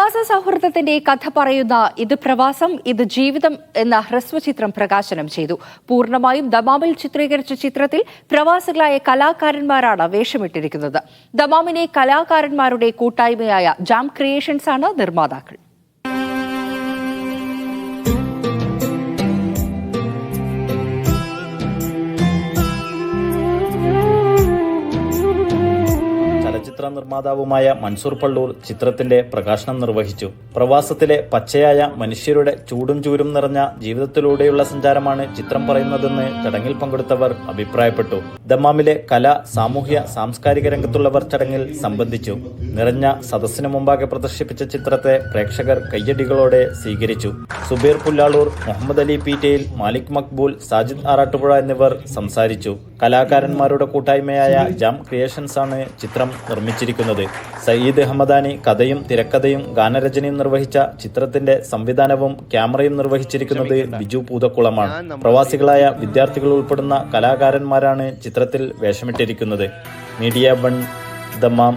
പ്രവാസ സൗഹൃദത്തിന്റെ കഥ പറയുന്ന ഇത് പ്രവാസം ഇത് ജീവിതം എന്ന ഹ്രസ്വചിത്രം പ്രകാശനം ചെയ്തു. പൂർണമായും ദമാമിൽ ചിത്രീകരിച്ച ചിത്രത്തിൽ പ്രവാസികളായ കലാകാരന്മാരാണ് വേഷമിട്ടിരിക്കുന്നത്. ദമാമിനെ കലാകാരന്മാരുടെ കൂട്ടായ്മയായ ജാം ക്രിയേഷൻസ് ആണ് നിർമ്മാതാക്കൾ. ചലച്ചിത്ര നിർമ്മാതാവുമായ മൻസൂർ പള്ളൂർ ചിത്രത്തിന്റെ പ്രകാശനം നിർവഹിച്ചു. പ്രവാസത്തിലെ പച്ചയായ മനുഷ്യരുടെ ചൂടും ചൂരും നിറഞ്ഞ ജീവിതത്തിലൂടെയുള്ള സഞ്ചാരമാണ് ചിത്രം പറയുന്നതെന്ന് ചടങ്ങിൽ പങ്കെടുത്തവർ അഭിപ്രായപ്പെട്ടു. ദമ്മാമിലെ കല സാമൂഹ്യ സാംസ്കാരിക രംഗത്തുള്ളവർ ചടങ്ങിൽ സംബന്ധിച്ചു. നിറഞ്ഞ സദസ്സിനു മുമ്പാകെ പ്രദർശിപ്പിച്ച ചിത്രത്തെ പ്രേക്ഷകർ കയ്യടികളോടെ സ്വീകരിച്ചു. സുബീർ പുല്ലാളൂർ മുഹമ്മദ് അലി പീറ്റയിൽ മാലിക് മക്ബൂൽ സാജിദ് ആറാട്ടുപുഴ എന്നിവർ സംസാരിച്ചു. കലാകാരന്മാരുടെ കൂട്ടായ്മയായ ജാം ക്രിയേഷൻസ് ആണ് ചിത്രം നിർമ്മിച്ചിരിക്കുന്നത്. സയ്യിദ് അഹമ്മദാനി കഥയും തിരക്കഥയും ഗാനരചനയും നിർവഹിച്ച ചിത്രത്തിന്റെ സംവിധാനവും ക്യാമറയും നിർവഹിച്ചിരിക്കുന്നത് ബിജു പൂതക്കുളമാണ്. പ്രവാസികളായ വിദ്യാർത്ഥികൾ ഉൾപ്പെടുന്ന കലാകാരന്മാരാണ് ചിത്രത്തിൽ വേഷമിട്ടിരിക്കുന്നത്. Media one Dammam